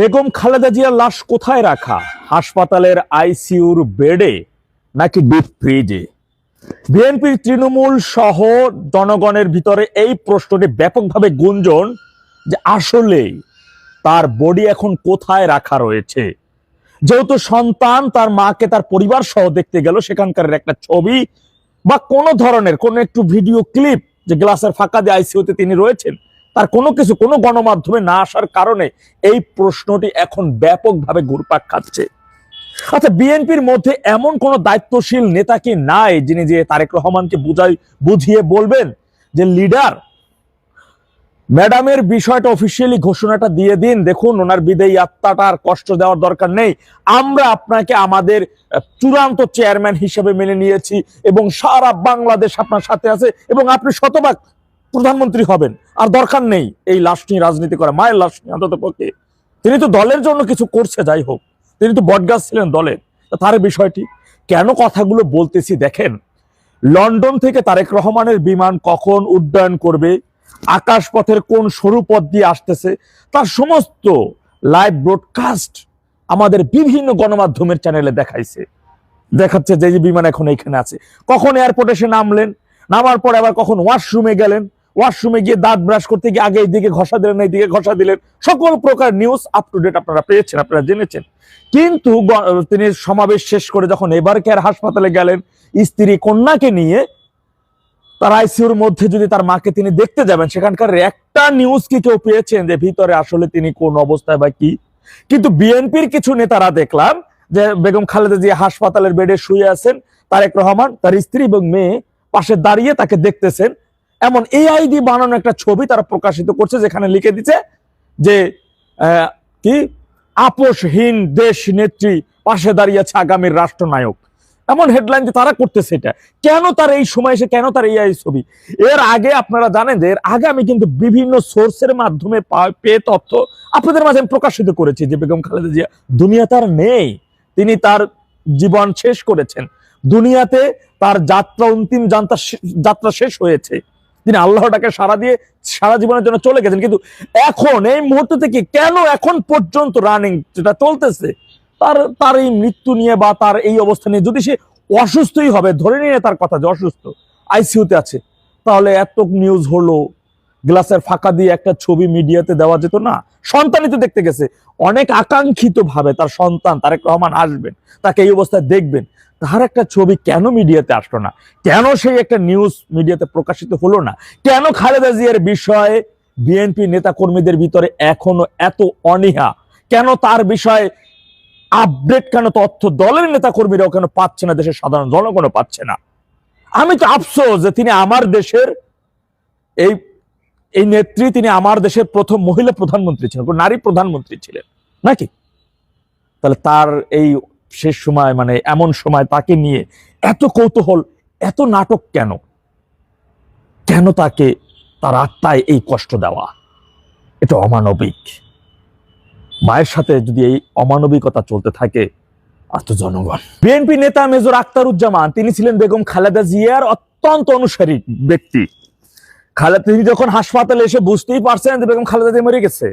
বেগম খালেদা জিয়ার লাশ কোথায় রাখা? হাসপাতালের আইসিইউর বেডে নাকি ডিপ ফ্রিজে বিএনপির তৃণমূল সহ জনগণের ভিতরে এই প্রশ্নটি ব্যাপকভাবে গুঞ্জন যে আসলে তার বডি এখন কোথায় রাখা রয়েছে? যেহেতু সন্তান, তার মাকে, তার পরিবার সহ দেখতে গেল সেখানকার একটা ছবি বা কোনো ধরনের, কোনো একটু ভিডিও ক্লিপ যে গ্লাসের ফাঁকা দিয়ে আইসিউতে তিনি রয়েছেন তার কোনো কিছু, কোনো গণমাধ্যমে না আসার কারণে এই প্রশ্নটি এখন ব্যাপকভাবে ঘুরপাক খাচ্ছে। আচ্ছা বিএনপির মধ্যে এমন কোন দায়িত্বশীল নেতা কি নাই যিনি যে তারেক রহমানকে বুঝাই, বুঝিয়ে বলবেন যে লিডার? ম্যাডামের বিষয়টা অফিসিয়ালি ঘোষণাটা দিয়ে দিন। দেখুন, ওনার বিদেয়ী আত্মাটা আর কষ্ট দেওয়ার দরকার নেই। আমরা আপনাকে আমাদের চূড়ান্ত চেয়ারম্যান হিসেবে মেনে নিয়েছি এবং সারা বাংলাদেশ আপনার সাথে আছে এবং আপনি শতভাগ প্রধানমন্ত্রী হবেন, আর দরকার নেই এই লাশ নিয়ে রাজনীতি করা, মায়ের লাশ নিয়ে অন্তত পক্ষে। তিনি তো দলের জন্য কিছু করছে, যাই হোক। তিনি তো বটগাছ ছিলেন দলের। তার বিষয়টি, কেন কথাগুলো বলতেছি দেখেন? লন্ডন থেকে তারেক রহমানের বিমান কখন উড্ডয়ন করবে? আকাশপথের কোন সরু পথ দিয়ে আসতেছে? তার সমস্ত লাইভ ব্রডকাস্ট আমাদের বিভিন্ন গণমাধ্যমের চ্যানেলে দেখাইছে। দেখাচ্ছে যে বিমান এখন এখানে আছে। কখন এয়ারপোর্টে এসে নামলেন? নামার পরে আবার কখন ওয়াশরুমে গেলেন? ওয়াশরুমে গিয়ে দাঁত ব্রাশ করতে গিয়ে আগে এইদিকে ঘষা দিলেন, এইদিকে ঘষা দিলেন। সকল প্রকার নিউজ আপ টু ডেট আপনারা পেয়েছেন, আপনারা জেনেছেন। কিন্তু তিনি সমাবেশ শেষ করে যখন এবার কেয়ার হাসপাতালে গেলেন, স্ত্রী কন্যাকে নিয়ে, তার আইসিউর মধ্যে যদি তার মাকে তিনি দেখতে যাবেন, সেখানকার একটা নিউজ কি কেউ পেয়েছেন যে ভিতরে আসলে তিনি কোন অবস্থায় বা কি? কিন্তু বিএনপির কিছু নেতারা দেখলাম যে বেগম খালেদা জিয়া হাসপাতালের বেডে শুয়ে আছেন, তারেক রহমান, তার স্ত্রী এবং মেয়ে পাশে দাঁড়িয়ে তাকে দেখতেছেন। এমন এআই দিয়ে বানানো একটা ছবি তারা প্রকাশিত করছে যেখানে লিখে দিচ্ছে যে কি? আপোষহীন দেশ নেত্রী পাশে দাঁড়িয়েছে আগামীর রাষ্ট্রনায়ক। এমন হেডলাইন যে তারা করতেছে এটা। কেন তার এই সময় এসে কেন তার এই ছবি? এর আগে আপনারা জানেন যে, এর আগে আমি কিন্তু বিভিন্ন সোর্সের মাধ্যমে পেয়ে তথ্য আপনাদের মাঝে আমি প্রকাশিত করেছি যে বেগম খালেদা জিয়া দুনিয়া তার নেই। তিনি তার জীবন শেষ করেছেন। দুনিয়াতে তার যাত্রা অন্তিম যাত্রা শেষ হয়েছে। তিনি আল্লাহটাকে সারা দিয়ে সারা জীবনের জন্য চলে গেছেন। কিন্তু এখন, এই মুহূর্ত থেকে কেন এখন পর্যন্ত রানিং যেটা চলতেছে, তার তার এই মৃত্যু নিয়ে বা তার এই অবস্থা নিয়ে যদি সে অসুস্থই হবে, ধরে নিয়ে তার কথা যে অসুস্থ আইসিইউতে আছে, তাহলে এত নিউজ হলো, গ্লাসের ফাঁকা দিয়ে একটা ছবি মিডিয়াতে দেওয়া যেত না? সন্তানই তো দেখতে গেছে। অনেক আকাঙ্ক্ষিত ভাবে তার সন্তান তারেক রহমান আসবেন, তাকে এই অবস্থায় দেখবেন। তার একটা ছবি কেন মিডিয়াতে আসলো না? কেন সেই একটা নিউজ মিডিয়াতে প্রকাশিত হলো না? কেন খালেদা জিয়ার বিষয়ে বিএনপি নেতা কর্মীদের ভিতরে এখনও এত অনীহা? কেন তার বিষয়ে আপডেট কেন তথ্য দলের নেতা কর্মীরাও কেন পাচ্ছে না? দেশের সাধারণ জনগণও পাচ্ছে না। আমি তো আফসোস যে তিনি আমার দেশের এই এই নেত্রী, তিনি আমার দেশের প্রথম মহিলা প্রধানমন্ত্রী ছিলেন, নারী প্রধানমন্ত্রী ছিলেন, নাকি? তাহলে তার এই শেষ সময় মানে এমন সময় তাকে নিয়ে এত কৌতূহল, এত নাটক কেন? কেন তাকে, তার আত্মায় এই কষ্ট দেওয়া? এটা অমানবিক। মায়ের সাথে যদি এই অমানবিকতা চলতে থাকে, আর তো জনগণ। বিএনপি নেতা মেজর আক্তারুজ্জামান, তিনি ছিলেন বেগম খালেদা জিয়ার অত্যন্ত অনুসারী ব্যক্তি। খালেদা, তিনি যখন হাসপাতালে এসে বুঝতেই পারছেন যে বেগম খালেদা জিয়া মরে গেছে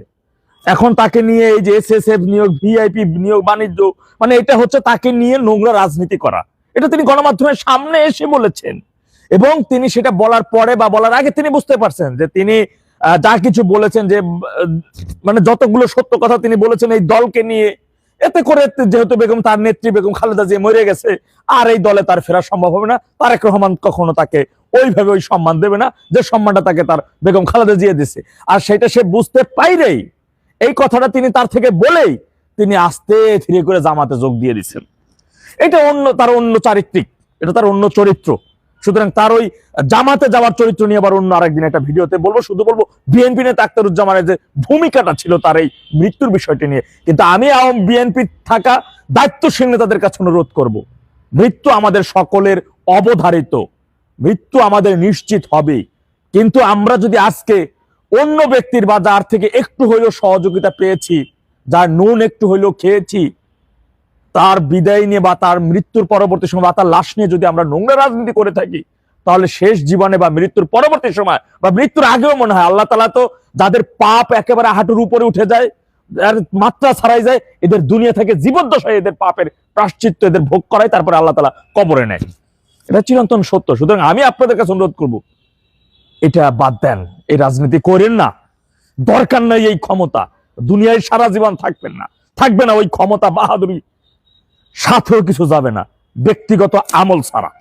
এখন তাকে নিয়ে এই যে এসএসএফ নিয়োগ ভিআইপি নিয়োগ, বাণিজ্য মানে এটা হচ্ছে তাকে নিয়ে নোংরা রাজনীতি করা। এটা তিনি গণমাধ্যমের সামনে এসে বলেছেন। এবং তিনি সেটা বলার পরে বা বলার আগে তিনি বুঝতে পারছেন যে তিনি যা কিছু বলেছেন যে মানে যতগুলো সত্য কথা তিনি বলেছেন এই দলকে নিয়ে, এতে করে যেহেতু বেগম তার নেত্রী বেগম খালেদা জিয়া মরে গেছে, আর এই দলে তার ফেরা সম্ভব হবে না। তারেক রহমান কখনো তাকে ওইভাবে ওই সম্মান দেবে না, যে সম্মানটা তাকে তার বেগম খালেদা জিয়া দিছে। আর সেটা সে বুঝতে পাইরেই এই কথাটা তিনি তার থেকে বলেই তিনি আস্তে ধীরে করে জামাতে যোগ দিয়ে দিচ্ছেন। এটা অন্য, তার অন্য চারিত্রিক, এটা তার অন্য চরিত্র। সুতরাং তার ওই জামাতে যাওয়ার চরিত্র নিয়ে আবার অন্য আরেকদিন একটা ভিডিওতে বলব, শুধু বলব, বিএনপি নেতা আক্তারুজ্জামানের যে ভূমিকাটা ছিল তার এই মৃত্যুর বিষয়টি নিয়ে। কিন্তু আমি আওয়াম বিএনপি থাকা দায়িত্বশীল নেতাদের কাছে অনুরোধ করব, মৃত্যু আমাদের সকলের অবধারিত, মৃত্যু আমাদের নিশ্চিত হবে। কিন্তু আমরা যদি আজকে অন্য ব্যক্তির বা যার থেকে একটু হইলেও সহযোগিতা পেয়েছি, যার নুন একটু হইলেও খেয়েছি, তার বিদায় নিয়ে বা তার মৃত্যুর পরবর্তী সময় বা তার লাশ নিয়ে যদি আমরা নোংরা রাজনীতি করে থাকি, তাহলে শেষ জীবনে বা মৃত্যুর পরবর্তী সময় বা মৃত্যুর আগেও মনে হয় আল্লাহ তালা তো যাদের পাপ একেবারে হাঁটুর উপরে উঠে যায় মাত্রা ছাড়াই যায়, এদের দুনিয়া থেকে জীবদ্দশায় এদের পাপের প্রাশ্চিত্য এদের ভোগ করায়, তারপরে আল্লাহ তালা কবরে নেয়। এটা চিরন্তন সত্য। সুতরাং আমি আপনাদের কাছে অনুরোধ করব এটা বাদ দেন, এই রাজনীতি করেন না। দরকার নাই এই ক্ষমতা। দুনিয়ায় সারা জীবন থাকবেন না। থাকবে না ওই ক্ষমতা বাহাদুরি। সাথেও কিছু যাবে না। ব্যক্তিগত আমল ছাড়া।